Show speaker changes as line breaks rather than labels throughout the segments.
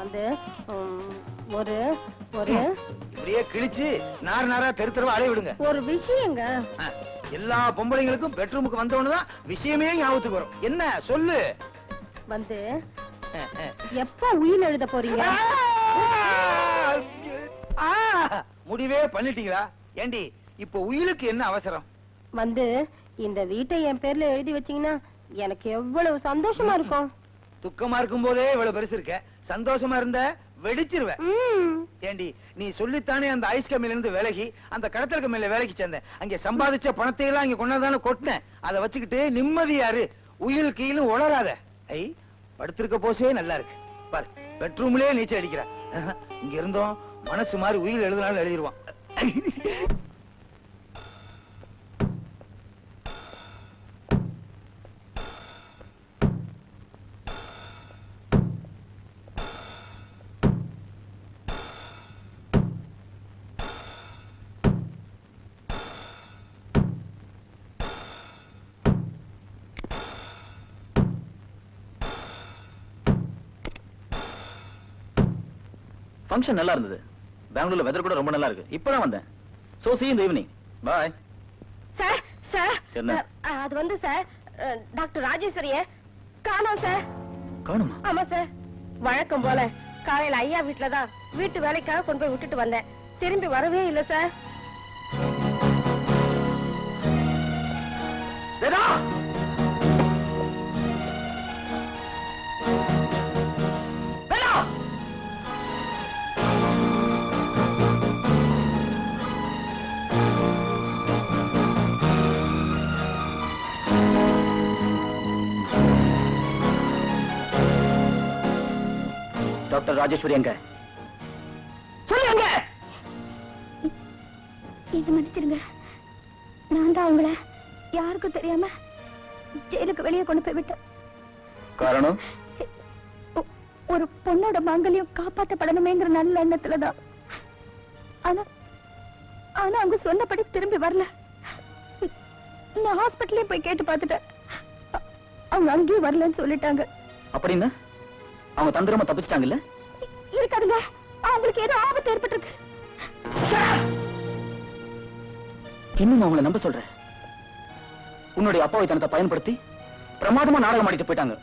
வந்து ஒரு ஒரு
இப்படியே கிழிச்சு நார் நாரா தெரு தெருவா அலைய விடுங்க.
ஒரு விஷயங்க.
எல்லா பொம்பளைங்களுக்கும் பெட்ரூமுக்கு வந்தவொன்னு தான் விஷயமே ஞாபகத்துக்கு வரும். என்ன? சொல்லு.
வந்து எப்ப உயில் எழுத போறீங்க?
முடிவே பண்ணிட்டீங்களா? ஏண்டி இப்போ உயிருக்கு என்ன அவசரம்?
வந்து இந்த வீட்டை என் பேர்ல எழுதி வச்சீங்கன்னா எனக்கு எவ்வளவு சந்தோஷமா இருக்கும்.
துக்கமா இருக்கும் போதே இவ்வளவு பெருசு இருக்க. சந்தோஷமா இருந்த வெடிச்சிருவ
ம்.
ஏண்டி நீ சொல்லித்தானே அந்த ஐஸ் கம்மில இருந்து விலகி அந்த கடத்தல் கம்மியில வேலைக்கு சேர்ந்தேன். அங்க சம்பாதிச்ச பணத்தை எல்லாம் இங்க கொண்டாதானே கொட்டினேன். அதை வச்சுக்கிட்டு நிம்மதியாரு உயில் கீழும் உளராத. ஐ படுத்திருக்க போசே நல்லா இருக்கு. பாரு பெட்ரூம்லயே நீச்சல் அடிக்கிற. இங்க இருந்தோம் மனசு மாதிரி உயில் எழுதினாலும் எழுதிருவான்.
ஃபங்க்ஷன் நல்லா இருந்தது. பெங்களூர்ல வெதர் கூட ரொம்ப நல்லா இருக்கு. இப்பதான் வந்தேன். So in the evening. Bye
sir sir
என்ன?
அது வந்து சார் டாக்டர் ராஜேஸ்வரிய. காணோம் சார்
காணுமா?
ஆமா சார் வழக்கம் போல காலையில ஐயா வீட்டுல தான் வீட்டு வேலைக்காக கொண்டு போய் விட்டுட்டு வந்தேன். திரும்பி வரவே இல்ல சார்
டாக்டர் ராஜேஸ்வரி எங்க?
சொல்லுங்க
மன்னிச்சிருங்க. நான் தான் அவங்கள யாருக்கும் தெரியாம ஜெயிலுக்கு வெளியே கொண்டு போய் விட்டேன்.
காரணம்?
ஒரு பொண்ணோட மாங்கல்யம் காப்பாற்றப்படணுமேங்கிற நல்ல எண்ணத்துலதான் ஆனா ஆனா அவங்க சொன்னபடி திரும்பி வரல. நான் ஹாஸ்பிட்டலே போய் கேட்டு பார்த்துட்டேன். அவங்க அங்கேயும் வரலன்னு சொல்லிட்டாங்க.
அப்படின்னா அவங்க தந்திரமா தப்பிச்சிட்டாங்கல்ல?
இருக்காதுங்க. அவங்களுக்கு ஏதோ ஆபத்து ஏற்பட்டிருக்கு.
இன்னும் அவங்கள நம்ப சொல்ற. உன்னுடைய அப்பாவை தனத்தை பயன்படுத்தி பிரமாதமா நாடகம் ஆடிட்டு போயிட்டாங்க!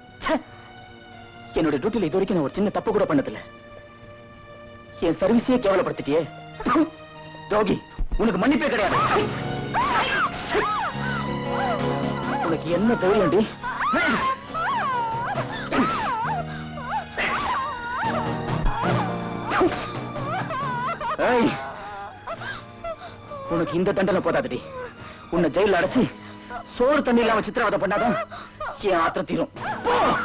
என்னுடைய டியூட்டில இது வரைக்கும் நான் ஒரு சின்ன தப்பு கூட பண்ணதில்ல. என் சர்வீஸையே கேவலப்படுத்திட்டியே. ஜோகி உனக்கு மன்னிப்பே கிடையாது. உனக்கு என்ன தைரியம்டி உனக்கு இந்த தண்டனை போதாதடி. உன்னை ஜெயில அடைச்சு சோறு தண்ணி இல்லாம சித்திரவதை பண்ணாதான் என் ஆத்திரம் தீரும். போ!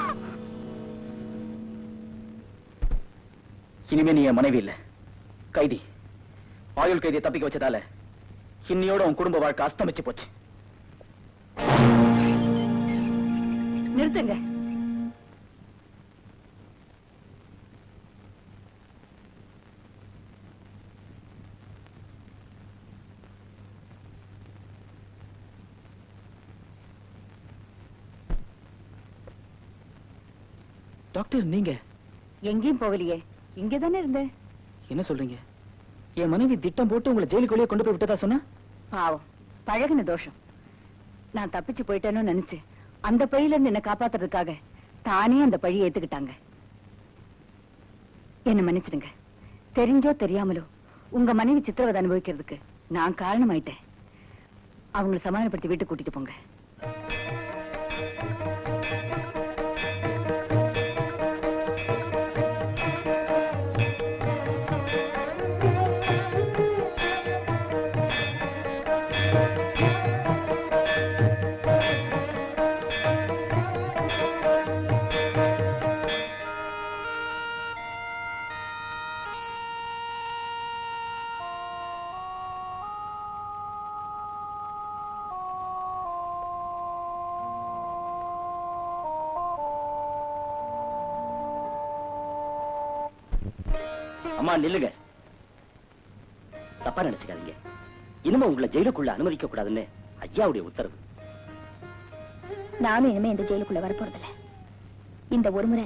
இனிமே நீ என் மனைவி இல்ல. கைதி. ஆயுள் கைதியை தப்பிக்க வச்சதால இன்னியோட உன் குடும்ப வாழ்க்கை அஸ்தமிச்சு போச்சு.
நிறுத்துங்க.
டாக்டர் நீங்க?
எங்கேயும் போகலையே. இங்க தானே இருந்தேன்
என்ன சொல்றீங்க? என் மனைவி திட்டம் போட்டு உங்களை ஜெயிலுக்குள்ளேயே கொண்டு போய் விட்டதா சொன்னா?
பாவம். பழகின தோஷம். நான் தப்பிச்சு போயிட்டேன்னு நினைச்சு அந்த பழியில இருந்து என்ன காப்பாத்துறதுக்காக தானே அந்த பழியை ஏத்துக்கிட்டாங்க. என்ன மன்னிச்சிடுங்க. தெரிஞ்சோ தெரியாமலோ உங்க மனைவி சித்திரவதை அனுபவிக்கிறதுக்கு நான் காரணமாயிட்டேன். அவங்கள சமாதானப்படுத்தி வீட்டுக்கு கூட்டிட்டு போங்க.
அம்மா நில்லுங்க. தப்பா நினைச்சுக்காதீங்க. இனிமே உங்களை ஜெயிலுக்குள்ள அனுமதிக்க கூடாதுன்னு ஐயாவுடைய உத்தரவு.
நானும் இனிமே இந்த ஜெயிலுக்குள்ள வரப்போறதில்ல. இந்த ஒரு முறை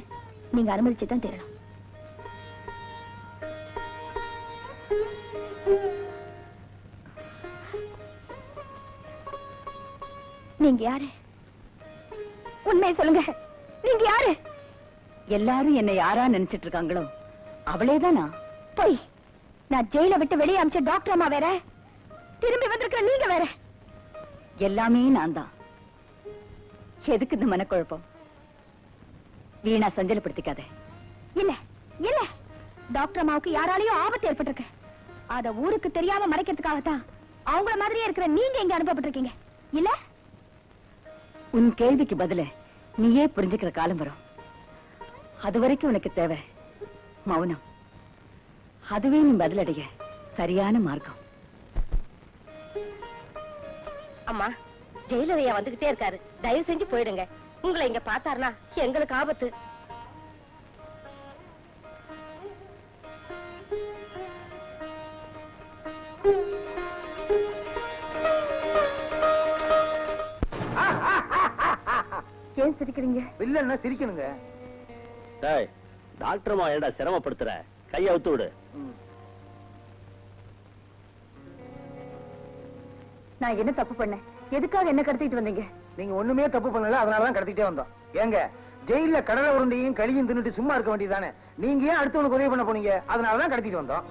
நீங்க அனுமதிச்சுதான் தெரியணும் நீங்க யாரு? உண்மையை சொல்லுங்க. நீங்க யாரு?
எல்லாரும் என்னை யாரா நினைச்சிட்டு இருக்காங்களோ அவளேதானா
போய். நான் ஜெயில விட்டு வெளியே அமிச்ச டாக்டர் அம்மா வேற. திரும்பி வந்திருக்கிற நீங்க வேற.
எல்லாமே நான் தான் எதுக்கு இந்த மனக்குழப்பம்? வீணா சஞ்சலப்படுத்திக்காத.
இல்ல இல்ல. டாக்டர் அம்மாவுக்கு யாராலையும் ஆபத்து ஏற்பட்டிருக்கு. அத ஊருக்கு தெரியாம மறைக்கிறதுக்காகத்தான் அவங்கள மாதிரியே இருக்கிற நீங்க இங்க அனுப்பப்பட்டிருக்கீங்க. இல்ல?
உன் கேள்விக்கு பதில நீயே புரிஞ்சுக்கிற காலம் வரும். அது வரைக்கும் உனக்கு தேவை. மௌனம். அதுவே நீ பதிலடைய சரியான மார்க்கம்.
அம்மா ஜெயிலரையா வந்துகிட்டே இருக்காரு. தயவு செஞ்சு போயிடுங்க. உங்களை இங்க பார்த்தாருனா எங்களுக்கு ஆபத்து. ஏன் சிரிக்கிறீங்க?
வில்லன்னா சிரிக்கணுங்க.
டேய் டாக்டர்மா ஏன்டா சிரமப்படுத்துற. கைய அவுத்து விடு.
நான் என்ன தப்பு பண்ணேன்? எதுக்காக என்ன கடத்திட்டு வந்தீங்க?
நீங்க ஒண்ணுமே தப்பு பண்ணல அதனாலதான் கடத்திட்டே வந்தோம். ஏங்க ஜெயில கடலை உருண்டையும் களியும் தின்னுட்டு சும்மா இருக்க வேண்டியதானே நீங்க ஏன் அடுத்தவனுக்கு உதவி பண்ண போனீங்க? அதனாலதான் கடத்திட்டு வந்தோம்.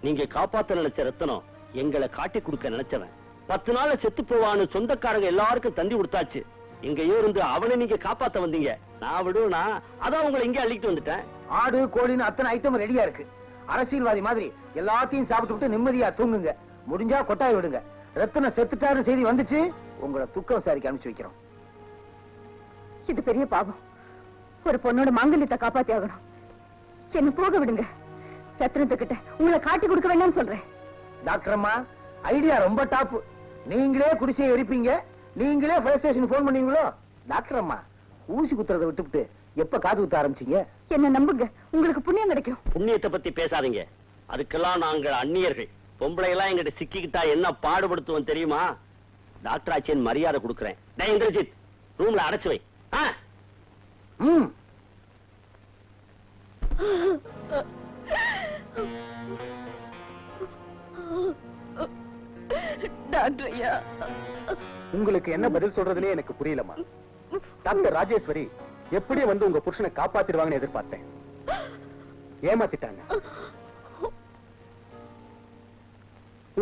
நீங்க காப்பாத்த நினைச்ச ரத்தனம் எங்களை காட்டி கொடுக்க நினைச்சவன். பத்து நாள்ல செத்து போவான்னு சொந்தக்காரங்க எல்லாருக்கும் தந்தி கொடுத்தாச்சு. எங்கேயோ இருந்து அவனை நீங்க காப்பாத்த வந்தீங்க. நான் விடுவேனா? அதான் உங்களை இங்க அள்ளிட்டு வந்துட்டேன்.
ஆடு கோழின்னு அத்தனை ஐட்டம் ரெடியா இருக்கு. அரசியல்வாதி மாதிரி எல்லாத்தையும் சாப்பிட்டு விட்டு நிம்மதியா தூங்குங்க. முடிஞ்சா கொட்டாய் விடுங்க. ரத்தன செத்துட்டாரு செய்தி வந்துச்சு? உங்களை துக்க விசாரிக்க அனுப்பிச்சு வைக்கிறோம்.
இது பெரிய பாவம். ஒரு பொண்ணோட மாங்கல்யத்தை காப்பாத்தி ஆகணும். என்ன போக விடுங்க. சத்திரத்துக்கிட்ட உங்களை காட்டி கொடுக்க வேண்டாம்னு சொல்றேன்.
டாக்டர் அம்மா ஐடியா ரொம்ப டாப் நீங்களே குடிசையை எரிப்பீங்க. நீங்களே ஃபயர் ஸ்டேஷன் போன் பண்ணீங்களோ டாக்டர் அம்மா ஊசி குத்துறதை விட்டுவிட்டு எப்ப காது குத்த ஆரம்பிச்சீங்க?
என்ன நம்புங்க. உங்களுக்கு புண்ணியம் கிடைக்கும்.
புண்ணியத்தை பத்தி பேசாதீங்க. அதுக்கெல்லாம் நாங்கள் அந்நியர்கள். பொம்பளை எல்லாம் எங்கிட்ட சிக்கிக்கிட்டா என்ன பாடுபடுத்துவோம் தெரியுமா? டாக்டர் ஆச்சியன் மரியாதை கொடுக்குறேன். டேய் இந்திரஜித் ரூம்ல அடைச்சு வை?
ம்.
உங்களுக்கு என்ன பதில் சொல்றதுனே எனக்கு புரியலமா டாக்டர் ராஜேஸ்வரி எப்படி வந்து உங்க புருஷனை காப்பாத்திடுவாங்கன்னு எதிர்பார்த்தேன். ஏமாத்திட்டாங்க.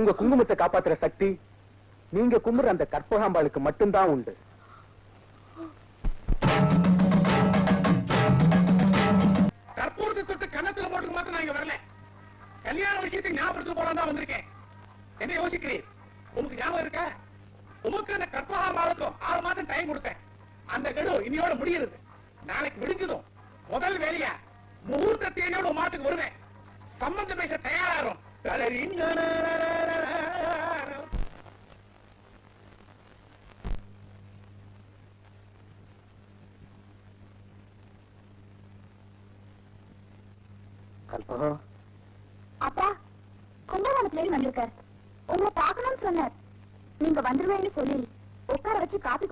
உங்க குங்குமத்தை காப்பாத்துற சக்தி நீங்க கும்புற அந்த கற்பகாம்பாளுக்கு மட்டும்தான் உண்டு.
கற்பூரத்தை தொட்டு கண்ணத்துல போட்டு மாத்திரம் நான் இங்க வரல. கல்யாண விஷயத்தை ஞாபகத்துக்கு போலாம் தான் வந்திருக்கேன். என்ன யோசிக்கிறேன் உனக்கு ஞாபகம் இருக்கா? உமக்கு அந்த கற்பகாம்பாளுக்கும் ஆறு மாதம் டைம் கொடுத்தேன். அந்த கெடு இன்னையோட முடியுது நாளைக்கு விடிஞ்சதும் முதல் வேலையா?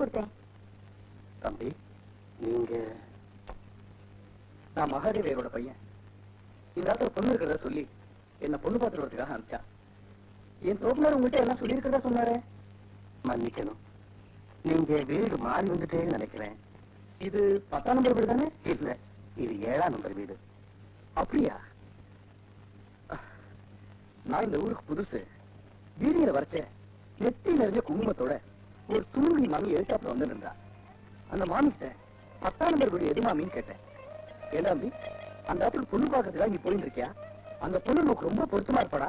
கொடுத்தேன்.
தம்பி நீங்க நான் மகாதேவியோட பையன். இந்த இடத்துல பொண்ணு இருக்கிறத சொல்லி என்ன பொண்ணு பார்த்துட்டு வரதுக்காக அனுப்பிச்சான் என் தோப்பினார் உங்கள்கிட்ட எல்லாம் சொல்லியிருக்கிறதா சொன்னாரு? மன்னிக்கணும். நீங்க வீடு மாறி வந்துட்டேன்னு நினைக்கிறேன். இது பத்தாம் நம்பர் வீடு தானே? இல்ல இது ஏழாம் நம்பர் வீடு. அப்படியா? நான் இந்த ஊருக்கு புதுசு. வீதியில வரைச்சேன் நெத்தி நிறைஞ்ச குங்குமத்தோட ஒரு துணுங்கி மாமி எதிர்த்தாப்புல வந்து நின்றா. அந்த மாமிட்ட பத்தாம் நம்பர் வீடு எது மாமின்னு கேட்டேன் ஏடாம்பி அந்த ஆப்பிள் பொண்ணு பார்க்கறதுக்காக நீ போயிட்டு இருக்கியா அந்த பொண்ணு உனக்கு ரொம்ப பொருத்தமா இருப்பாடா.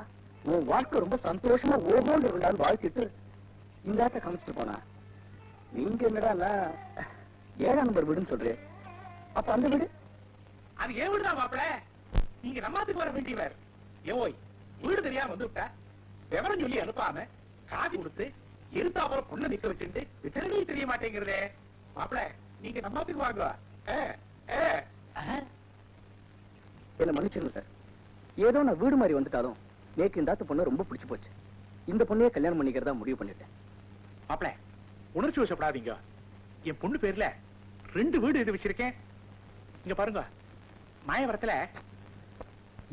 உன் வாழ்க்கை ரொம்ப சந்தோஷமா ஓகோன்னு இருந்தான்னு வாழ்த்திட்டு இந்த ஆட்ட காமிச்சிட்டு போனா. நீங்க என்னடா ஏழாம் நம்பர் வீடுன்னு சொல்றேன் அப்ப அந்த வீடு?
அது ஏன் வீடுதான் மாப்பிள? நீங்க நம்மாத்துக்கு வர வேண்டியவர். ஓய் வீடு தெரியாம வந்து விட்டா விவரம் சொல்லி அனுப்பாம காதி கொடுத்து இருத்தாப்புறம் பொண்ணு நிக்க வச்சுட்டு வித்தனமே தெரிய மாட்டேங்கிறதே. மாப்பிள நீங்க நம்மாத்துக்கு வாங்க.
என்ன மன்னிச்சிருங்க சார். ஏதோ நான் வீடு மாதிரி வந்துட்டாலும் நேக்கு இந்த பொண்ணு ரொம்ப பிடிச்சு போச்சு. இந்த பொண்ணையே கல்யாணம் பண்ணிக்கிறதா முடிவு பண்ணிட்டேன்.
மாப்பிள உணர்ச்சி வசப்படாதீங்க. என் பொண்ணு பேர்ல ரெண்டு வீடு எழுதி வச்சிருக்கேன். இங்க பாருங்க மாயவரத்துல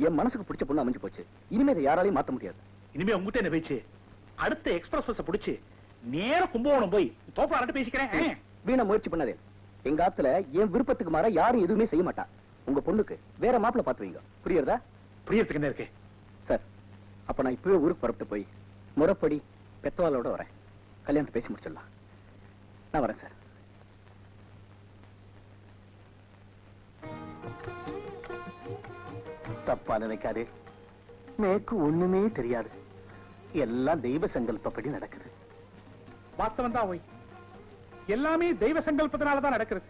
என் மனசுக்கு பிடிச்ச பொண்ணு அமைஞ்சு போச்சு. இனிமே இதை யாராலையும் மாத்த முடியாது.
இனிமே உங்ககிட்ட என்ன வச்சு அடுத்த எக்ஸ்பிரஸ் பஸ் பிடிச்சு
நேர கும்பகோணம் போய் தோப்பாளர்கிட்ட பேசிக்கிறேன்.
வீணா முயற்சி பண்ணாதே. எங்க ஆத்துல என் விருப்பத்துக்கு மாற யாரும் எதுவுமே செய்ய மாட்டா. உங்க பொண்ணுக்கு வேற மாப்பிள்ள பாத்து வைங்க. புரியுறதா?
புரியறதுக்கு என்ன இருக்கு?
சார் அப்ப நான் இப்பவே ஊருக்கு புறப்பட்டு போய் முறைப்படி பெத்தவாளோட வரேன். கல்யாணத்தை பேசி முடிச்சிடலாம். நான் வரேன் சார். தப்பா நினைக்காதே எனக்கு ஒண்ணுமே தெரியாது. எல்லாம் தெய்வ சங்கல்பப்படி நடக்குது.
வாஸ்தவம் தான் எல்லாமே தெய்வ சங்கல்பத்தினால தான் நடக்கிறது.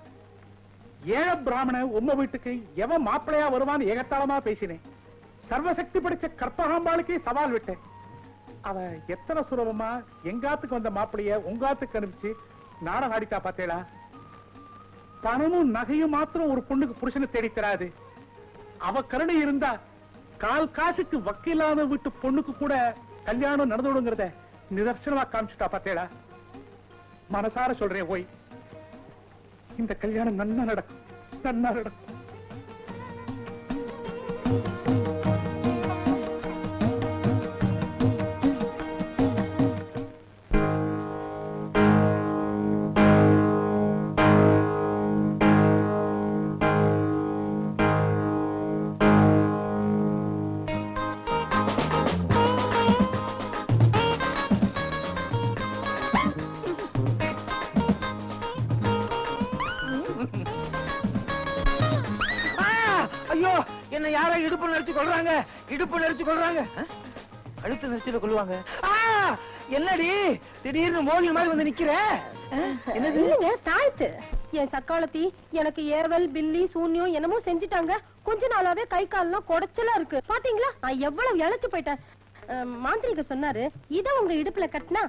ஏழ பிராமண உம்ம வீட்டுக்கு எவன் மாப்பிளையா வருவான்னு ஏகத்தாளமா பேசினேன். சர்வசக்தி படிச்ச கற்பகாம்பாளுக்கே சவால் விட்டேன். அவ எத்தனை சுலபமா எங்காத்துக்கு வந்த மாப்பிளைய உங்காத்துக்கு அனுப்பிச்சு நாடகம் ஆடிட்டா பார்த்தேடா. பணமும் நகையும் மாத்திரம் ஒரு பொண்ணுக்கு புருஷனை தேடி தராது. அவ கருணை இருந்தா கால் காசுக்கு வக்கீலான வீட்டு பொண்ணுக்கு கூட கல்யாணம் நடந்துடுங்கிறத நிதர்சனமா காமிச்சுட்டா பார்த்தேடா மனசார சொல்றேன் ஓய். இந்த கல்யாணம் நன்னா நடக்கும் நன்னா நடக்கும்.
கொள்றாங்க இடுப்பு நெரிச்சு கொள்றாங்க? கழுத்து நெரிச்சுல கொள்ளுவாங்க! என்னடி? திடீர்னு மோகி மாதிரி வந்து நிக்கிற? என்னது?
தாழ்த்து என் சக்காலத்தி எனக்கு ஏவல் பில்லி சூன்யம் என்னமோ செஞ்சுட்டாங்க. கொஞ்ச நாளாவே கை கால்லாம் குடைச்சலா இருக்கு. பாத்தீங்களா? நான் எவ்வளவு இழைச்சு போயிட்டேன். மாந்திரிக சொன்னாரு இத உங்க இடுப்புல கட்டினா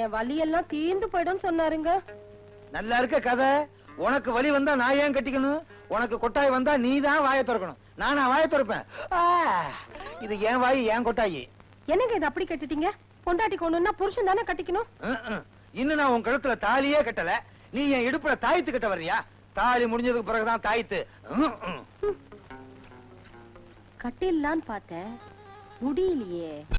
என் வலி எல்லாம் தீர்ந்து போயிடும் சொன்னாருங்க.
நல்லா இருக்க கதை. உனக்கு வலி வந்தா நான் ஏன் கட்டிக்கணும்? உனக்கு கொட்டாய் வந்தா நீ தான் வாயை திறக்கணும். நானா வாயை திறப்பேன்! இது என் வாய் என் கொட்டாயி.
என்னங்க இது அப்படி கட்டிட்டீங்க? பொண்டாட்டி கொண்டுன்னா புருஷன் தானே கட்டிக்கணும்.
இன்னும் நான் உன் கழுத்துல தாலியே கட்டல. நீ என் இடுப்புல தாய்த்து கட்ட வர்றியா? தாலி முடிஞ்சதுக்கு பிறகுதான் தாய்த்து.
கட்டிடலான்னு பார்த்தேன். முடியலையே.